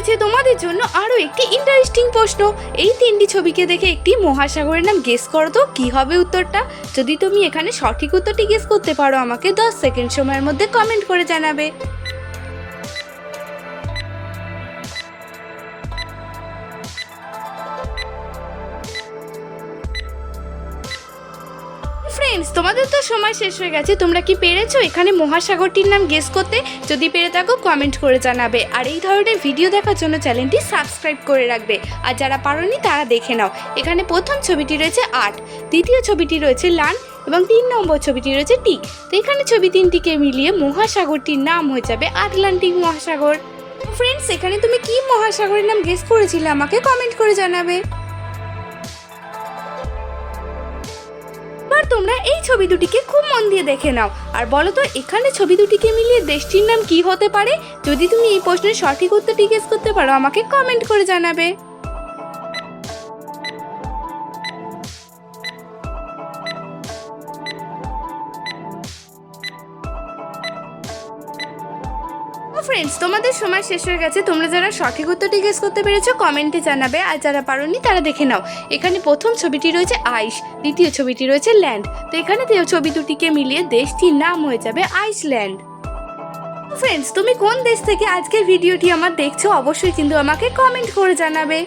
রয়েছে তোমাদের জন্য আরও একটি ইন্টারেস্টিং প্রশ্ন। এই তিনটি ছবিকে দেখে একটি মহাসাগরের নাম গেস করো তো, কী হবে উত্তরটা? যদি তুমি এখানে সঠিক উত্তরটি গেস করতে পারো, আমাকে দশ সেকেন্ড সময়ের মধ্যে কমেন্ট করে জানাবে। ফ্রেন্ডস তোমাদের তো সময় শেষ হয়ে গেছে। তোমরা কি পেরেছ? এখানে মহাসাগরটির নাম গেস করতে। যদি পেরে থাকো কমেন্ট করে জানাবে। আর এই ধরনের ভিডিও দেখার জন্য চ্যানেলটি সাবস্ক্রাইব করে রাখবে। আর যারা পারোনি, তারা দেখে নাও। এখানে প্রথম ছবিটি রয়েছে আট। দ্বিতীয় ছবিটি রয়েছে লান এবং তিন নম্বর ছবিটি রয়েছে টি তো এখানে ছবি তিনটিকে মিলিয়ে মহাসাগরটির নাম হয়ে যাবে আটলান্টিক মহাসাগর। ফ্রেন্ডস এখানে তুমি কি মহাসাগরের নাম গেস করেছিলে? আমাকে কমেন্ট করে জানাবে। তোমরা এই ছবি দুটিকে খুব মন দিয়ে দেখে নাও। আর বলো তো, এখানে ছবি দুটিকে মিলিয়ে দেশটির নাম কি হতে পারে? যদি তুমি এই প্রশ্নের সঠিক উত্তরটি গেস করতে পারো, আমাকে কমেন্ট করে জানাবে। ফ্রেন্ডস তোমাদের সময় শেষ হয়ে গেছে। তোমরা যারা সঠিক উত্তরটি গেস করতে পেরেছ কমেন্টে জানাবে। আর যারা পারোনি, তারা দেখে নাও। এখানে প্রথম ছবিটি রয়েছে আইস, দ্বিতীয় ছবিটি রয়েছে ল্যান্ড তো এখানে ছবি দুটিকে মিলিয়ে দেশটির নাম হয়ে যাবে আইসল্যান্ড ফ্রেন্ডস তুমি কোন দেশ থেকে আজকের ভিডিওটি আমার দেখছ, অবশ্যই কিন্তু আমাকে কমেন্ট করে জানাবে।